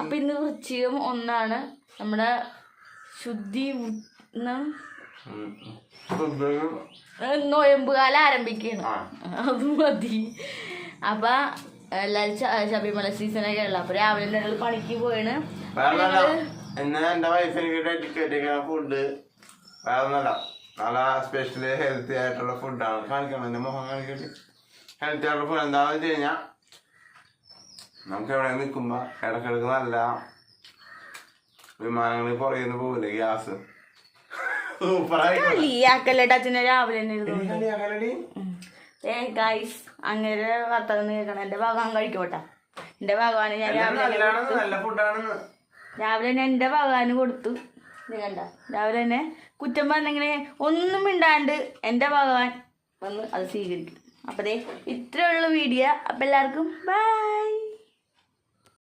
അപ്പൊ ഇന്ന് വൃശ്ചികം ഒന്നാണ്. നമ്മുടെ ശുദ്ധി നോയമ്പ് കാലം ആരംഭിക്കുകയാണ് അത് മതി. അപ്പൊ എല്ലാരും ശബരിമല സീസൺ ഒക്കെ ഉള്ള. അപ്പൊ രാവിലെ ഞങ്ങൾ പണിക്ക് പോയാണ് ഫുഡ് നല്ല സ്പെഷ്യൽ ഹെൽത്തി ആയിട്ടുള്ള ഫുഡാണ് കാണിക്കണം എന്റെ മുഖം കാണിക്കട്ടെ ഹെൽത്തി ആയിട്ടുള്ള ഫുഡ് എന്താണെന്ന് വെച്ച് കഴിഞ്ഞാൽ നമുക്ക് എവിടെ നിൽക്കുമ്പോ ഇടക്കിടക്ക് നല്ല വിമാനങ്ങളിൽ പുറയുന്ന പോകില്ലേ ഗ്യാസ്? രാവിലെ തന്നെ ഏ ഗൈസ് അങ്ങനെ വർത്തകം കേൾക്കണം. എന്റെ ഭഗവാൻ കഴിക്കോട്ടെ. എന്റെ ഭഗവാന് ഞാൻ രാവിലെ തന്നെ എന്റെ രാവിലെ തന്നെ ഭഗവാന് കൊടുത്തു. കണ്ട. രാവിലെ തന്നെ കുറ്റം പറഞ്ഞിങ്ങനെ ഒന്നും മിണ്ടാണ്ട് എന്റെ ഭഗവാൻ വന്ന് അത് സ്വീകരിക്കും. അപ്പതേ ഇത്രയുള്ള വീഡിയോ അപ്പം എല്ലാവർക്കും ബൈ